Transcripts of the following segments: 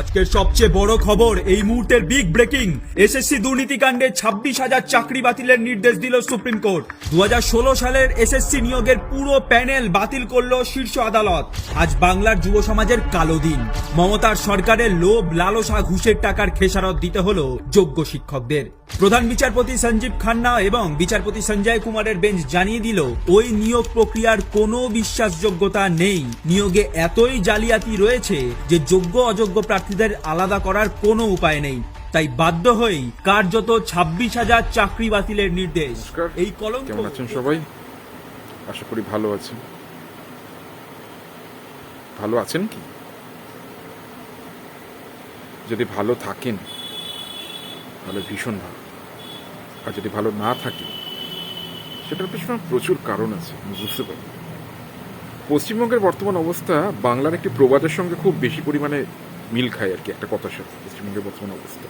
আজকের সবচেয়ে বড় খবর, এই মুহূর্তের বিগ ব্রেকিং এসএসসি দুর্নীতিকাণ্ডে ছাব্বিশ হাজার চাকরি বাতিলের নির্দেশ দিল সুপ্রিম কোর্ট। দু সালের এসএসসি নিয়োগের পুরো প্যানেল বাতিল করল শীর্ষ আদালত। আজ বাংলার যুব সমাজের কালো দিন। মমতার সরকারের লোভ, লালসা, ঘুষের টাকার খেসারত দিতে হলো যোগ্য শিক্ষকদের। প্রধান বিচারপতি সঞ্জীব খান্না এবং বিচারপতি সঞ্জয় কুমারের বেঞ্চ জানিয়ে দিল, ওই নিয়োগ প্রক্রিয়ার কোনো বিশ্বাসযোগ্যতা নেই। নিয়োগে এতই জালিয়াতি রয়েছে যে যোগ্য অযোগ্য প্রার্থীদের আলাদা করার কোনো উপায় নেই। তাই বাধ্য হয়েই কার্যত ছাব্বিশ হাজার চাকরি বাতিলের নির্দেশ। এই কলঙ্ক কেমন আছেন সবাই? আশা করি ভালো আছেন। ভালো আছেন কি? যদি ভালো থাকেন তাহলে ভীষণ ভালো। আর যদি ভালো না থাকে সেটার পেছনে প্রচুর কারণ আছে আমি বুঝতে পারি। পশ্চিমবঙ্গের বর্তমান অবস্থা বাংলার একটি প্রবাদের সঙ্গে খুব বেশি পরিমাণে মিল খায় আর কি, একটা কথার সাথে পশ্চিমবঙ্গের বর্তমান অবস্থা।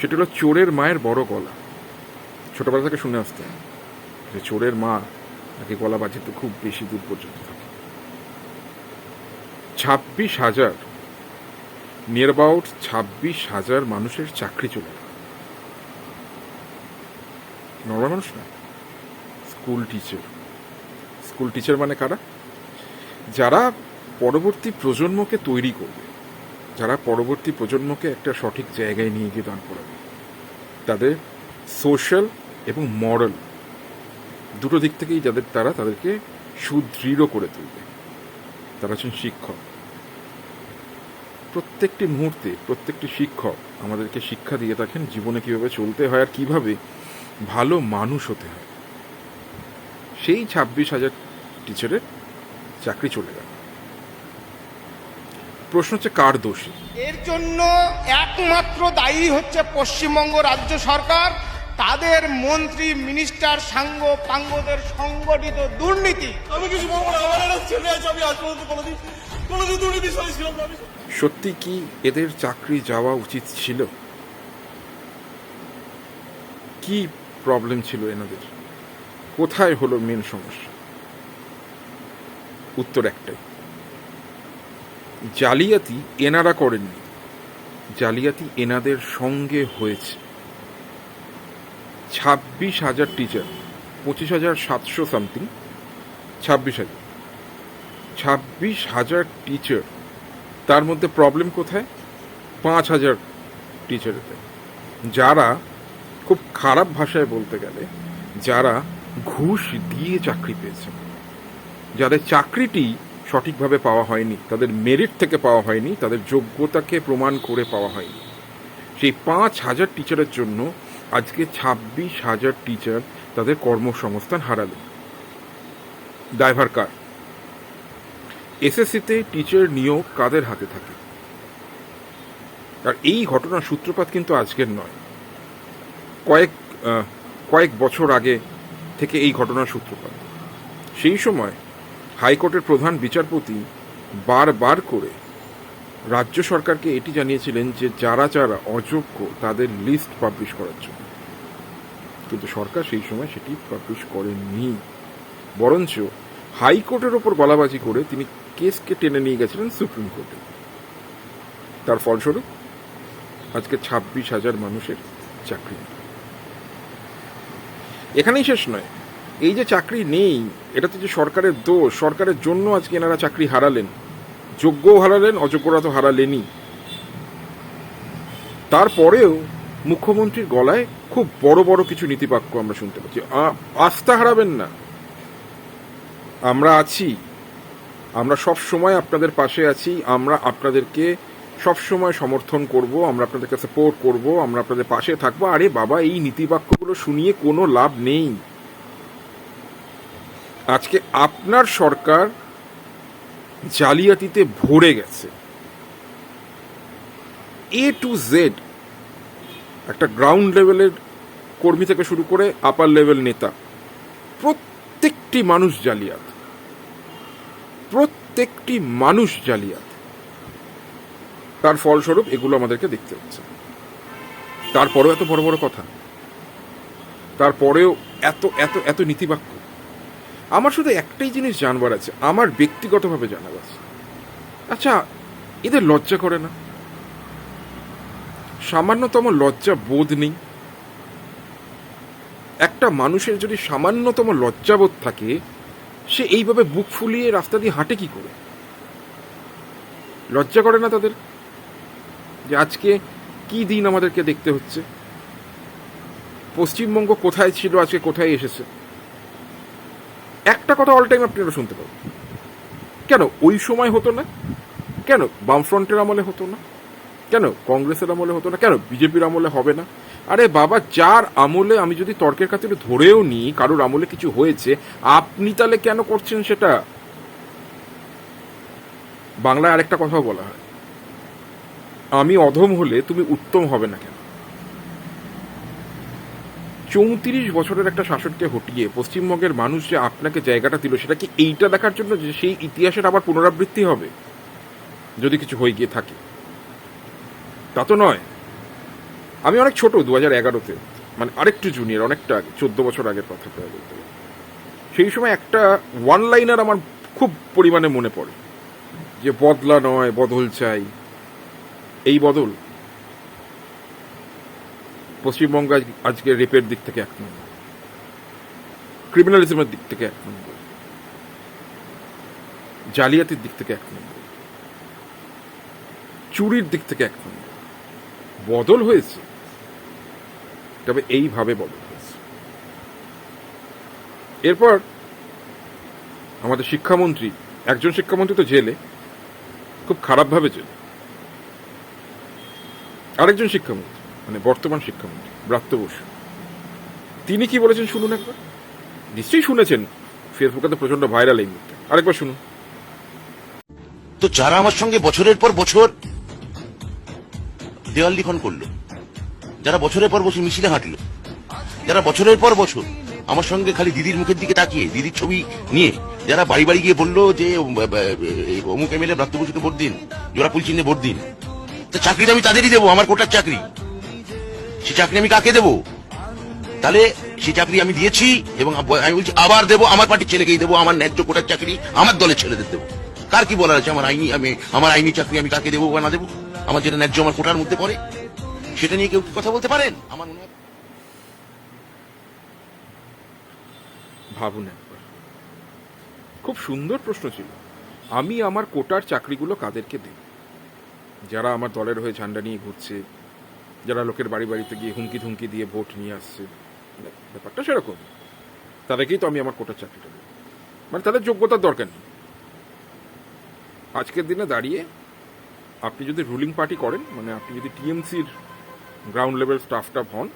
সেটা হলো চোরের মায়ের বড় গলা। ছোটবেলা থেকে শুনে আসতেন যে চোরের মা নাকি গলা বাজিতে খুব বেশি দূর পর্যন্ত থাকে। ছাব্বিশ হাজার নিয়ার অ্যাবাউট ছাব্বিশ হাজার মানুষের চাকরি চলে গেল। নর্মাল মানুষ না স্কুল টিচার স্কুল টিচার মানে কারা? যারা পরবর্তী প্রজন্মকে তৈরি করবে। যারা পরবর্তী প্রজন্মকে একটা সঠিক জায়গায় নিয়ে গিয়ে দান করাবে। তাদের সোশ্যাল এবং মরাল দুটো দিক থেকেই যাদের তারা তাদেরকে সুদৃঢ় করে তুলবে। তারা হচ্ছেন শিক্ষক। প্রত্যেকটি মুহূর্তে প্রত্যেকটি শিক্ষক আমাদেরকে শিক্ষা দিয়ে থাকেন জীবনে কীভাবে চলতে হয় আর কীভাবে ভালো মানুষ হতে হয়। সেই ছাব্বিশ হাজার টিচারের চাকরি চলে গেল। প্রশ্ন হচ্ছে কার দোষী? এর জন্য একমাত্র দায়ী হচ্ছে পশ্চিমবঙ্গ রাজ্য সরকার। তাদের মন্ত্রী মিনিস্টার সাঙ্গ পাঙ্গদের সংগঠিত দুর্নীতি। আমি কিছু বলব না আমার একটা ছেলে আছে আমি আজ পর্যন্ত কোনোদিন কোনোদিন দুর্নীতির ছিলাম না সত্যি কি এদের চাকরি যাওয়া উচিত ছিল? কি প্রবলেম ছিল এনাদের? কোথায় হলো মেন সমস্যা? উত্তর একটাই। জালিয়াতি এনারা করেননি। জালিয়াতি এনাদের সঙ্গে হয়েছে। ছাব্বিশ হাজার টিচার পঁচিশ হাজার সাতশো সামথিং ছাব্বিশ হাজার। ছাব্বিশ হাজার টিচার তার মধ্যে প্রবলেম কোথায়? পাঁচ হাজার টিচারেতে যারা খুব খারাপ ভাষায় বলতে গেলে, যারা ঘুষ দিয়ে চাকরি পেয়েছে। যাদের চাকরিটি সঠিকভাবে পাওয়া হয়নি, তাদের মেরিট থেকে পাওয়া হয়নি, তাদের যোগ্যতাকে প্রমাণ করে পাওয়া হয়নি। সেই পাঁচ হাজার টিচারের জন্য আজকে ছাব্বিশ হাজার টিচার তাদের কর্মসংস্থান হারালেন ড্রাইভার কার? এসএসসিতে টিচার নিয়োগ কাদের হাতে থাকে? আর এই ঘটনার সূত্রপাত কিন্তু আজকের নয়। কয়েক কয়েক বছর আগে থেকে এই ঘটনার সূত্রপাত। সেই সময় হাইকোর্টের প্রধান বিচারপতি বারবার করে রাজ্য সরকারকে এটি জানিয়েছিলেন যে যারা যারা অযোগ্য তাদের লিস্ট পাবলিশ করার জন্য। কিন্তু সরকার সেই সময় সেটি পাবলিশ করেননি। বরঞ্চ হাইকোর্টের ওপর গলাবাজি করে তিনি কেসকে টেনে নিয়ে গেছিলেন সুপ্রিম কোর্টে। তার ফলস্বরূপ আজকে ছাব্বিশ হাজার মানুষের চাকরি। এখানেই শেষ নয়। এই যে চাকরি নেই এটা তো যে সরকারের দোষ, সরকারের জন্য আজকে এনারা চাকরি হারালেন, যোগ্যও হারালেন অযোগ্যরা তো হারালেনই। তারপরেও মুখ্যমন্ত্রীর গলায় খুব বড় বড় কিছু নীতিবাক্য আমরা শুনতে পাচ্ছি। আস্থা হারাবেন না। আমরা আছি, আমরা সব সময় আপনাদের পাশে আছি, আমরা আপনাদেরকে সব সময় সমর্থন করব, আমরা আপনাদেরকে সাপোর্ট করব, আমরা আপনাদের পাশে থাকব। আরে বাবা, এই নীতিবাক্যগুলো শুনিয়ে কোনো লাভ নেই। আজকে আপনার সরকার জালিয়াতিতে ভরে গেছে। এ টু জেড একটা গ্রাউন্ড লেভেলের কর্মী থেকে শুরু করে আপার লেভেল নেতা, প্রত্যেকটি মানুষ জালিয়াত। প্রত্যেকটি মানুষ জালিয়াত। তার ফলস্বরূপ এগুলো আমাদেরকে দেখতে হচ্ছে। তারপরেও এত বড় বড় কথা। তারপরেও এত এত এত নীতিবাক্য। আমার শুধু একটাই জিনিস জানবার আছে, আমার ব্যক্তিগতভাবে জানার আছে। আচ্ছা এদের লজ্জা করে না? সামান্যতম লজ্জা বোধ নেই। একটা মানুষের যদি সামান্যতম লজ্জাবোধ থাকে, সে এইভাবে বুক ফুলিয়ে রাস্তা দিয়ে হাঁটে কি করে? লজ্জা করে না তাদের? যে আজকে কি দিন আমাদেরকে দেখতে হচ্ছে? পশ্চিমবঙ্গ কোথায় ছিল, আজকে কোথায় এসেছে? কথা অল টাইম আপনারা শুনতে পাবেন। কেন? ওই সময় হতো না। কেন? বামফ্রন্টের আমলে হতো না। কেন? কংগ্রেসের আমলে হতো না। কেন? বিজেপির আমলে হবে না। আরে বাবা, যার আমলে আমি যদি তর্কের খাতিরে ধরেও নিই, কারোর আমলে কিছু হয়েছে, আপনি তাহলে কেন করছেন সেটা? বাংলায় আরেকটা কথাও বলা হয়। আমি অধম হলে তুমি উত্তম হবে না কেন? চৌত্রিশ বছরের একটা শাসককে হটিয়ে পশ্চিমবঙ্গের মানুষ যে আপনাকে জায়গাটা দিল, সেটা কি এইটা দেখার জন্য যে সেই ইতিহাসের আবার পুনরাবৃত্তি হবে? যদি কিছু হয়ে গিয়ে থাকে। তা তো নয়। আমি অনেক ছোট দু হাজার এগারোতে। মানে আরেকটু জুনিয়র অনেকটা আগে, চোদ্দ বছর আগের কথা বলতে সেই সময় একটা ওয়ান লাইনার আমার খুব পরিমাণে মনে পড়ে। যে বদলা নয়, বদল চাই। এই বদল পশ্চিমবঙ্গ আজকে রেপের দিক থেকে এক নম্বর। ক্রিমিনালিজমের দিক থেকে এক নম্বর। জালিয়াতির দিক থেকে এক নম্বর। চুরির দিক থেকে এক নম্বর। বদল হয়েছে, তবে এইভাবে বদল হয়েছে। এরপর আমাদের শিক্ষামন্ত্রী, একজন শিক্ষামন্ত্রী তো জেলে, খুব খারাপভাবে জেলে। আরেকজন শিক্ষামন্ত্রী। মানে বর্তমান শিক্ষামন্ত্রী, ব্রাত্য বসু। তিনি কি বলেছেন শুনুন একবার? নিশ্চয়ই শুনেছেন। ফেসবুকে তো প্রচণ্ড ভাইরাল এই মুহূর্তে। আরেকবার শুনুন। তো যারা আমার সঙ্গে বছরের পর বছর দেওয়াল লিখন করল, যারা বছরের পর বছর মিছিলে হাঁটলো, যারা বছরের পর বছর আমার সঙ্গে খালি দিদির মুখের দিকে তাকিয়ে, দিদির ছবি নিয়ে, যারা বাড়ি বাড়ি গিয়ে বলল যে অমুক এমএলএ ব্রাত্য বসুকে ভোট দিন জোড়াফুল চিহ্নে ভোট দিন, তো চাকরিটা আমি তাদেরই দেবো, আমার কোটার চাকরি। সে চাকরি আমি কাকে দেবো? তাহলে সে চাকরি আমি দিয়েছি এবং আমি বলছি আবার দেবো, আমার পার্টির ছেলেকেই দেবো, আমার ন্যায্য কোটার চাকরি, আমার দলের ছেলেদের দেবো। কার কি বলার আছে? আমার আইনি, আমি, আমার আইনি চাকরি আমি কাকে দেবো বা না দেবো? আমার যেটা ন্যায্য, আমার কোটার মধ্যে পড়ে। সেটা নিয়ে কেউ কথা বলতে পারেন? আমার মনে ভাবুন খুব সুন্দর প্রশ্ন ছিল। আমি আমার কোটার চাকরিগুলো কাদেরকে দেব? যারা আমার দলের হয়ে ঝান্ডা নিয়ে ঘুরছে যারা লোকের বাড়ি বাড়িতে গিয়ে হুমকি ধুমকি দিয়ে ভোট নিয়ে আসছে, ব্যাপারটা সেরকম। তাদেরকেই তো আমি আমার কোটার চাকরিটা দেব। মানে তাদের যোগ্যতার দরকার নেই। আজকের দিনে দাঁড়িয়ে আপনি যদি রুলিং পার্টি করেন মানে আপনি যদি টিএমসির গ্রাউন্ড লেভেল স্টাফ টাফ হন,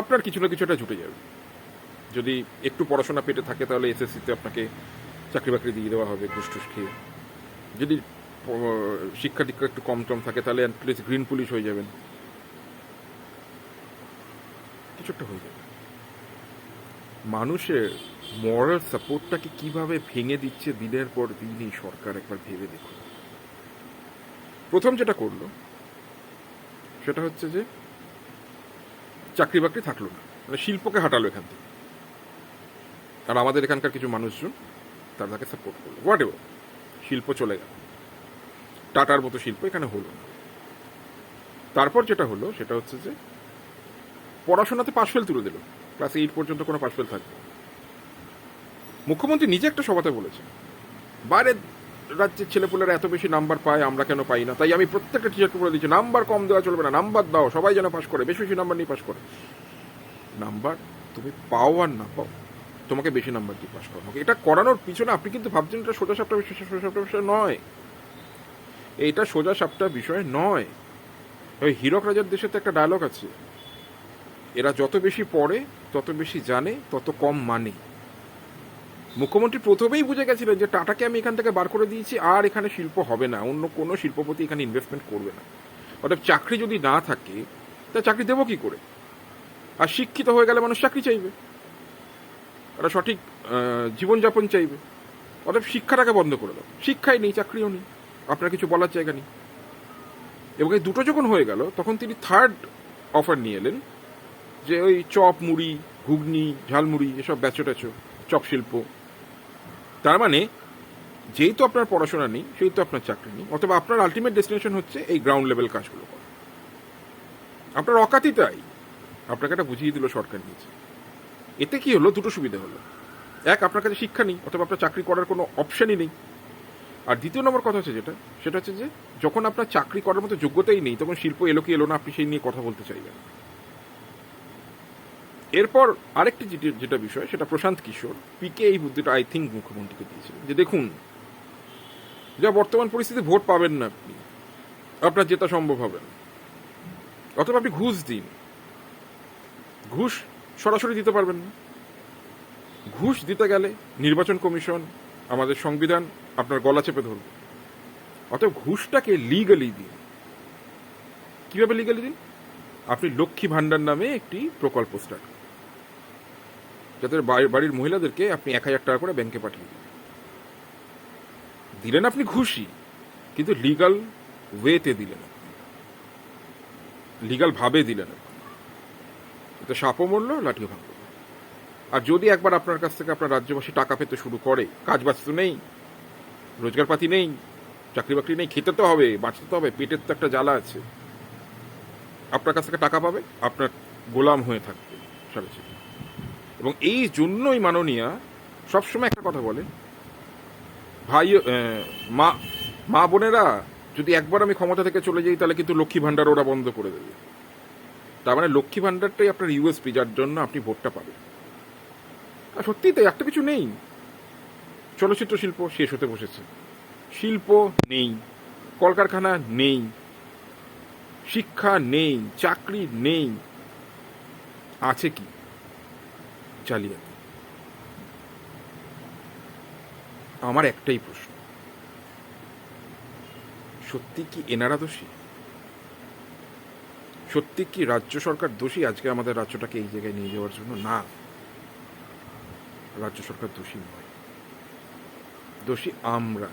আপনার কিছু না কিছু একটা জুটে যাবে। যদি একটু পড়াশোনা পেটে থাকে, তাহলে এসএসসিতে আপনাকে চাকরি বাকরি দিয়ে দেওয়া হবে, ঘুষ খেয়ে। যদি শিক্ষা দীক্ষা একটু কম টম থাকে, তাহলে অ্যাটলিস্ট গ্রিন পুলিশ হয়ে যাবেন। কিছু একটা হয়ে যাবে। মানুষের মরাল সাপোর্টটাকে কীভাবে ভেঙে দিচ্ছে দিনের পর দিন এই সরকার একবার ভেবে দেখুন। প্রথম যেটা করল, সেটা হচ্ছে যে চাকরি বাকরি থাকল না। মানে শিল্পকে হাঁটালো এখান থেকে। আর আমাদের এখানকার কিছু মানুষজন তারা তাকে সাপোর্ট করল। হোয়াট এভার শিল্প চলে গেল। টাটার মতো শিল্প এখানে হলো না। তারপর যেটা হলো, সেটা হচ্ছে যে পড়াশোনাতে পাশ ফেল তুলে দিল। ক্লাস এইট পর্যন্ত কোনো পাশ ফেল থাকবে। মুখ্যমন্ত্রী নিজে একটা সভাতে বলেছেন বাইরের রাজ্যের ছেলেপুলেরা এত বেশি নাম্বার পায়, আমরা কেন পাই না? তাই আমি প্রত্যেকটা টিচারকে বলে দিচ্ছি নাম্বার কম দেওয়া চলবে না নাম্বার দাও, সবাই যেন পাশ করে, বেশি বেশি নাম্বার নিয়ে পাশ করে। নাম্বার তুমি পাও আর না পাও, তোমাকে বেশি নাম্বার দিয়ে পাশ হোক। এটা করানোর পিছনে আপনি কিন্তু ভাবছেন এটা সোজা সাপটা বিষয়, সোজা সাপটা বিষয় নয়। এইটা সোজা সাপটা বিষয় নয়। ওই হীরক রাজার দেশে তো একটা ডায়লগ আছে। এরা যত বেশি পড়ে, তত বেশি জানে, তত কম মানে। মুখ্যমন্ত্রী প্রথমেই বুঝে গেছিলেন যে টাটাকে আমি এখান থেকে বার করে দিয়েছি, আর এখানে শিল্প হবে না, অন্য কোনো শিল্পপতি এখানে ইনভেস্টমেন্ট করবে না। অর্থাৎ চাকরি যদি না থাকে, তা চাকরি দেবো কি করে? আর শিক্ষিত হয়ে গেলে মানুষ চাকরি চাইবে। একটা সঠিক জীবনযাপন চাইবে। অর্থাৎ শিক্ষাটাকে বন্ধ করে দাও। শিক্ষাই নেই, চাকরিও নেই। আপনার কিছু বলার জায়গা নেই। এবং এই দুটো যখন হয়ে গেল, তখন তিনি থার্ড অফার নিয়ে এলেন। যে ওই চপ মুড়ি, ঘুগনি, ঝালমুড়ি, এসব ব্যাচো ট্যাচো চপ শিল্প। তার মানে যেহেতু আপনার পড়াশোনা নেই, সেহেতু আপনার চাকরি নেই, অথবা আপনার আলটিমেট ডেস্টিনেশন হচ্ছে এই গ্রাউন্ড লেভেল কাজগুলো করা। আপনার অকাতি তাই। আপনাকে একটা বুঝিয়ে দিল সরকার নিয়েছে। এতে কি হলো? দুটো সুবিধা হলো। এক, আপনার কাছে শিক্ষা নেই, অথবা আপনার চাকরি করার কোনো অপশনই নেই। আর দ্বিতীয় নম্বর কথা হচ্ছে যেটা, সেটা হচ্ছে যে, যখন আপনার চাকরি করার মতো যোগ্যতাই নেই, তখন শিল্প এলো কি এলো না, আপনি সেই নিয়ে কথা বলতে চাইবেন এরপর আরেকটি যেটি- বিষয়, সেটা প্রশান্ত কিশোর পিকে এই বুদ্ধিটা আই থিঙ্ক মুখ্যমন্ত্রীকে দিয়েছিলেন যে দেখুন, যা বর্তমান পরিস্থিতি ভোট পাবেন না আপনি, আপনার জেতা সম্ভব হবে না। অথবা আপনি ঘুষ দিন। ঘুষ সরাসরি দিতে পারবেন না। ঘুষ দিতে গেলে নির্বাচন কমিশন, আমাদের সংবিধান আপনার গলা চেপে ধরবে। অতএব ঘুষটাকে লিগালি দিন। কীভাবে লিগালি দিন? আপনি লক্ষ্মী ভান্ডার নামে একটি প্রকল্প স্টার্ট। বাড়ি- বাড়ির মহিলাদেরকে আপনি এক হাজার টাকা করে ব্যাংকে পাঠিয়ে দিন দিলেন আপনি খুশি, কিন্তু লিগাল ওয়েতে দিলেন লিগাল ভাবে দিলেন এতে সাপও মরল, লাঠিও ভাঙল। আর যদি একবার আপনার কাছ থেকে আপনার রাজ্যবাসী টাকা পেতে শুরু করে কাজ বাজ তো নেই, রোজগারপাতি নেই চাকরি বাকরি নেই, খেতে তো হবে, বাঁচতে তো হবে, পেটের তো একটা জ্বালা আছে। আপনার কাছ থেকে টাকা পাবে, আপনার গোলাম হয়ে থাকবে, সারা এবং এই জন্যই মাননীয়া সবসময় একটা কথা বলে, ভাই মা মা বোনেরা, যদি একবার আমি ক্ষমতা থেকে চলে যাই, তাহলে কিন্তু লক্ষ্মী ভাণ্ডার ওরা বন্ধ করে দেবে। তার মানে লক্ষ্মী ভাণ্ডারটাই আপনার ইউএসপি যার জন্য আপনি ভোটটা পাবেন। আর সত্যিই তাই একটা কিছু নেই। চলচ্চিত্র শিল্প শেষ হতে বসেছে। শিল্প নেই, কলকারখানা নেই, শিক্ষা নেই, চাকরি নেই। আছে কি? জালিয়াতি আমার একটাই প্রশ্ন। সত্যি কি এনারা দোষী? সত্যি কি রাজ্য সরকার দোষী? আজকে আমাদের রাজ্যটাকে এই জায়গায় নিয়ে যাওয়ার জন্য না। রাজ্য সরকার দোষী নয়। দোষী আমরা।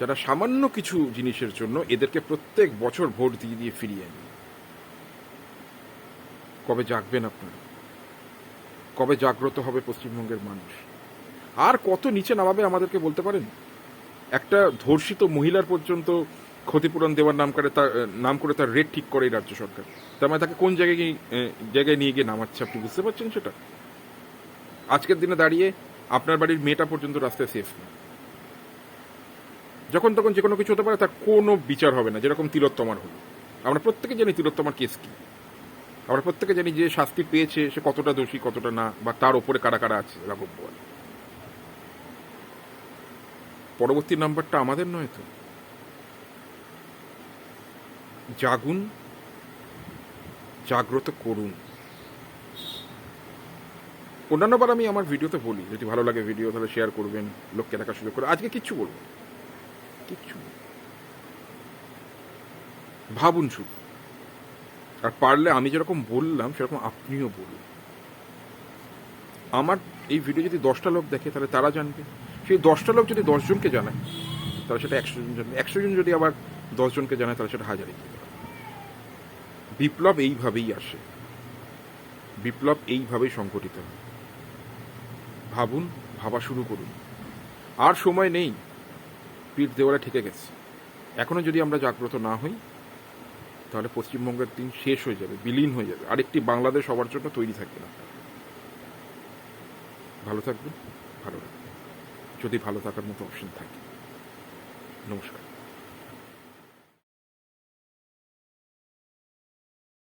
যারা সামান্য কিছু জিনিসের জন্য এদেরকে প্রত্যেক বছর ভোট দিয়ে দিয়ে ফিরিয়ে আনি। কবে জাগবেন আপনারা? কবে জাগ্রত হবে পশ্চিমবঙ্গের মানুষ? আর কত নিচে নামাবে আমাদেরকে বলতে পারেন? একটা ধর্ষিত মহিলার পর্যন্ত ক্ষতিপূরণ দেওয়ার নাম করে তার নাম করে তার রেট ঠিক করে রাজ্য সরকার। তার মানে তাকে কোন জায়গায় গিয়ে, জায়গায় নিয়ে গিয়ে নামাচ্ছে আপনি বুঝতে পারছেন সেটা? আজকের দিনে দাঁড়িয়ে আপনার বাড়ির মেয়েটা পর্যন্ত রাস্তায় সেফ না। যখন তখন যে কোনো কিছু হতে পারে তার কোনো বিচার হবে না যেরকম তিলোত্তমার হলো। আমরা প্রত্যেকে জানি তিলোত্তমার কেস কি। আমরা প্রত্যেকে জানি যে শাস্তি পেয়েছে, সে কতটা দোষী, কতটা না, বা তার ওপরে কারা কারা আছে রাঘব বল। পরবর্তী নাম্বারটা আমাদের নয় তো? জাগুন, জাগ্রত করুন। অন্যান্যবার আমি আমার ভিডিওতে বলি, যদি ভালো লাগে ভিডিও, তাহলে শেয়ার করবেন, লোককে দেখার সুযোগ করে। আজকে কিচ্ছু বলব কিচ্ছু। ভাবুন শুধু। আর পারলে আমি যেরকম বললাম, সেরকম আপনিও বলুন। আমার এই ভিডিও যদি দশটা লোক দেখে, তাহলে তারা জানবে। সেই দশটা লোক যদি দশজনকে জানায়, তাহলে সেটা একশো জন জানবে একশো জন যদি আবার দশজনকে জানায়, তাহলে সেটা হাজারে বিপ্লব এইভাবেই আসে। বিপ্লব এইভাবেই সংঘটিত হয়। ভাবুন, ভাবা শুরু করুন। আর সময় নেই। পিঠ দেওয়ালে ঠেকে গেছে। এখনও যদি আমরা জাগ্রত না হই তাহলে পশ্চিমবঙ্গের দিন শেষ হয়ে যাবে, বিলীন হয়ে যাবে। আরেকটি বাংলাদেশ সবার জন্য তৈরি থাকবে না। ভালো থাকবেন, ভালো রাখবেন যদি ভালো থাকার মতো অপশন থাকে। নমস্কার।